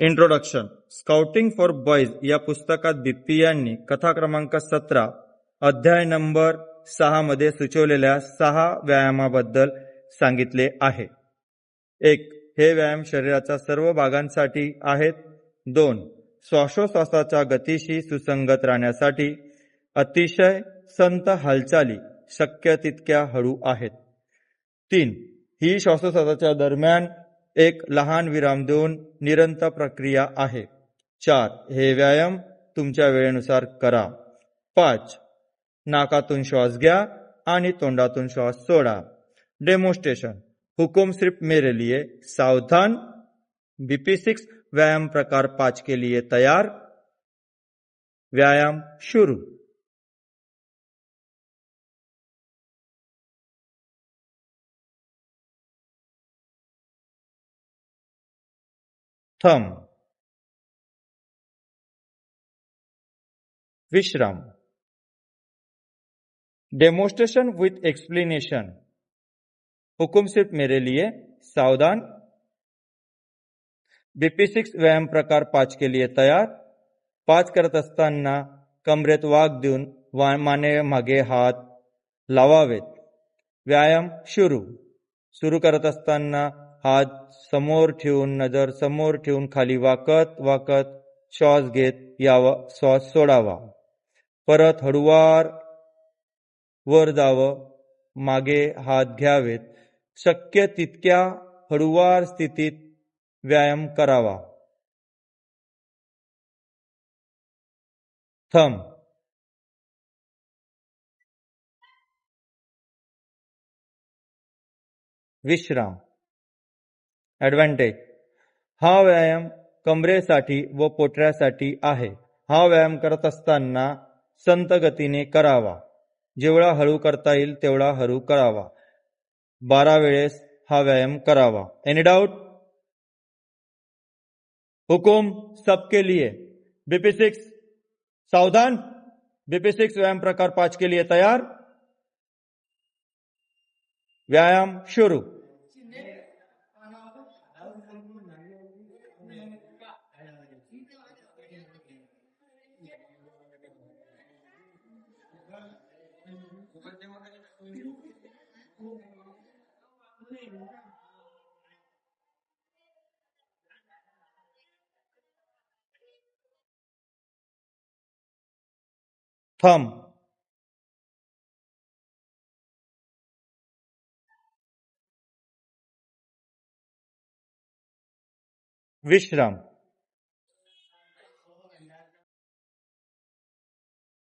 Introduction scouting for boys या पुस्तकात दिप्ती यांनी कथा क्रमांक सतरा अध्याय नंबर सहा मध्ये सुचवलेल्या सहा व्यायामाबद्दल सांगितले आहे. एक हे व्यायाम शरीराच्या सर्व भागांसाठी आहेत. दोन श्वासोश्वासाच्या गतीशी सुसंगत राहण्यासाठी अतिशय संत हालचाली शक्य तितक्या हळू आहेत. तीन ही श्वासोश्वासाच्या दरम्यान एक लहान विराम देऊन निरंतर प्रक्रिया आहे. चार, हे व्यायाम तुमच्या वेळेनुसार करा. पाच, नाकातून श्वास घ्या आणि तोंडातून श्वास सोडा. डेमोस्ट्रेशन हुकुम सिर्फ़ मेरे लिए. सावधान. बीपी सिक्स व्यायाम प्रकार पाँच के लिए तैयार. व्यायाम शुरू. थम विश्राम। डेमोन्स्ट्रेशन विथ एक्सप्लेनेशन हुकुम सिर्फ़ मेरे लिए सावधान। बीपी सिक्स व्यायाम प्रकार पाच के लिए तयार। पाच करत असताना कमरेत वाग देऊन माने मागे हात लावावेत। व्यायाम सुरू सुरू करत असताना हात समोर ठेवून नजर समोर ठेवून खाली वाकत वाकत श्वास घेत यावा श्वास सोडावा. परत हळुवार वर जावं मागे हात घ्यावेत. शक्य तितक्या हळुवार स्थितीत व्यायाम करावा. थम. विश्राम. ऍडव्हान्टेज हा व्यायाम कमरेसाठी व पोटऱ्यासाठी आहे. हा व्यायाम करत असताना संत गतीने करावा. जेवढा हळू करता येईल तेवढा हळू करावा. बारा वेळेस हा व्यायाम करावा. एनी डाउट हुकुम सबके लिए. बीपी सिक्स सावधान. बीपी सिक्स व्यायाम प्रकार पाँच के लिए तैयार. व्यायाम शुरू. थम। विश्राम।